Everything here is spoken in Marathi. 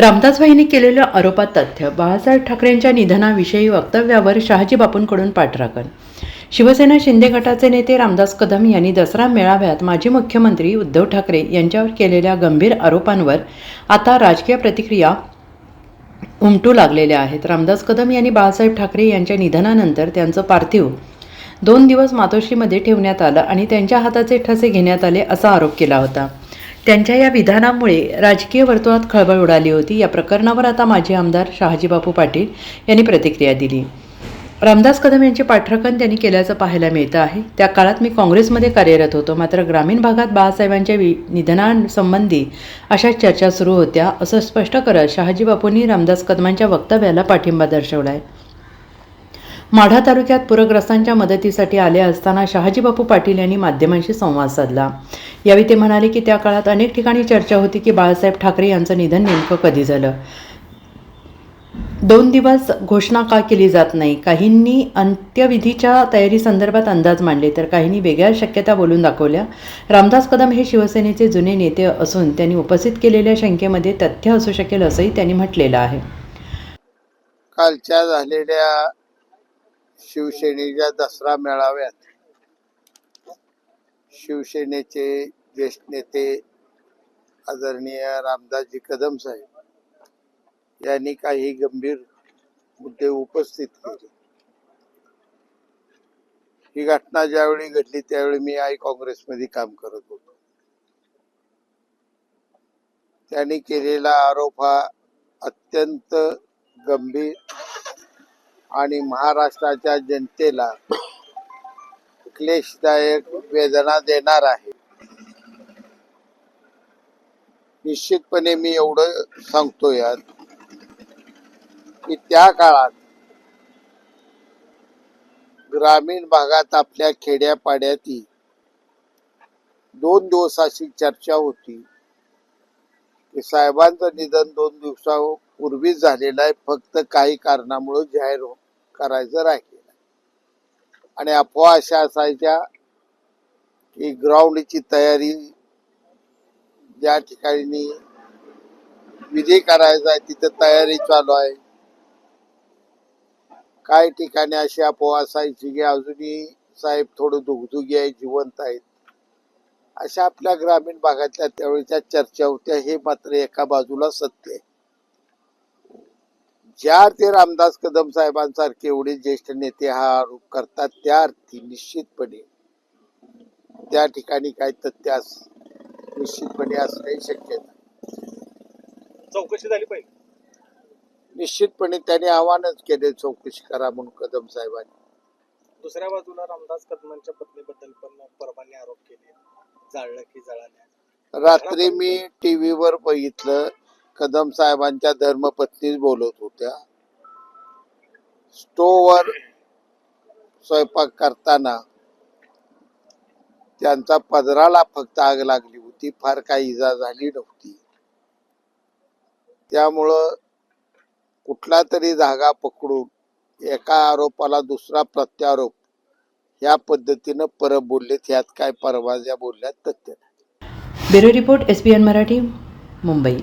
रामदासभाईंनी केलेल्या आरोपात तथ्य बाळासाहेब ठाकरेंच्या निधनाविषयी वक्तव्यावर शहाजी बापूंकडून पाठराखण. शिवसेना शिंदे गटाचे नेते रामदास कदम यांनी दसरा मेळाव्यात माजी मुख्यमंत्री उद्धव ठाकरे यांच्यावर केलेल्या गंभीर आरोपांवर आता राजकीय प्रतिक्रिया उमटू लागलेल्या आहेत. रामदास कदम यांनी बाळासाहेब ठाकरे यांच्या निधनानंतर त्यांचं पार्थिव दोन दिवस मातोश्रीमध्ये ठेवण्यात आलं आणि त्यांच्या हाताचे ठसे घेण्यात आले असा आरोप केला होता. त्यांच्या या विधानामुळे राजकीय वर्तुळात खळबळ उडाली होती. या प्रकरणावर आता माजी आमदार शहाजीबापू पाटील यांनी प्रतिक्रिया दिली. रामदास कदम यांचे पाठराखण त्यांनी केल्याचं पाहायला मिळतं आहे. त्या काळात मी काँग्रेसमध्ये कार्यरत होतो. मात्र ग्रामीण भागात बाळासाहेबांच्या वि निधनासंबंधी अशा चर्चा सुरू होत्या असं स्पष्ट करत शहाजीबापूंनी रामदास कदमांच्या वक्तव्याला पाठिंबा दर्शवला आहे माढा तालुक्यात पूरग्रस्तांच्या मदतीसाठी आले असताना शहाजी बापू पाटील यांनी माध्यमांशी संवाद साधला. यावेळी ते म्हणाले की त्या काळात अनेक ठिकाणी चर्चा होती की बाळासाहेब ठाकरे यांचं निधन नेमकं कधी झालं? दोन दिवस घोषणा का केली जात नाही? काहींनी अंत्यविधीच्या तयारीसंदर्भात अंदाज मांडले तर काहींनी वेगळ्या शक्यता बोलून दाखवल्या. रामदास कदम हे शिवसेनेचे जुने नेते असून त्यांनी उपस्थित केलेल्या शंकेमध्ये तथ्य असू शकेल असंही त्यांनी म्हटलेलं आहे. कालच्या झालेल्या शिवसेनेच्या दसरा मेळाव्यात शिवसेनेचे ज्येष्ठ नेते आदरणीय रामदासजी कदम साहेब यांनी काही गंभीर मुद्दे उपस्थित केले. ही घटना ज्यावेळी घडली त्यावेळी मी आई काँग्रेसमध्ये काम करत होतो. त्यांनी केलेला आरोप हा अत्यंत गंभीर आणि महाराष्ट्राच्या जनतेला क्लेशदायक वेदना देणार आहे. निश्चितपणे मी एवढं सांगतो यात की त्या काळात ग्रामीण भागात आपल्या खेड्यापाड्यातील दोन दिवसाची चर्चा होती. की साहेबांचं निधन दोन दिवसापूर्वीच झालेलं आहे. फक्त काही कारणामुळे जाहीर हो- करायचं राहिलेलं आहे. आणि अफवा अशा असायच्या की ग्राउंडची तयारी ज्या ठिकाणी विधी करायचा आहे तिथं तयारी चालू आहे. काही ठिकाणी अशी अफवा असायची की अजूनही साहेब थोडं दुगदुगी आहे जिवंत आहेत. अशा आपल्या ग्रामीण भागातल्या त्यावेळीच्या चर्चा होत्या. हे मात्र एका बाजूला सत्य आहे. ज्या ते रामदास कदम साहेबांसारखे एवढे ज्येष्ठ नेते हा आरोप करतात त्या अर्थी निश्चितपणे त्या ठिकाणी काही तथ्य अस निश्चितपणे असणे शक्य चौकशी झाली पाहिजे. निश्चितपणे त्यांनी आव्हानच केले चौकशी करा म्हणून कदम साहेबांनी. दुसऱ्या बाजूला रामदास कदमांच्या पत्नीबद्दल पण परवाने आरोप केले. जाळलं की जळाल्या रात्री मी टीव्ही वर बघितलं कदम साहेबांच्या धर्मपत्नीच बोलत होत्या. स्टोवर स्वयंपाक करताना त्यांचा पदराला फक्त आग लागली होती फार काही इजा झाली नव्हती. त्यामुळं कुठला तरी धागा पकडून एका आरोपाला दुसरा प्रत्यारोप या पद्धतीनं परत बोललेत ह्यात काय परवा ज्या बोलल्यात तथ्य bureau report S N Marathi Mumbai.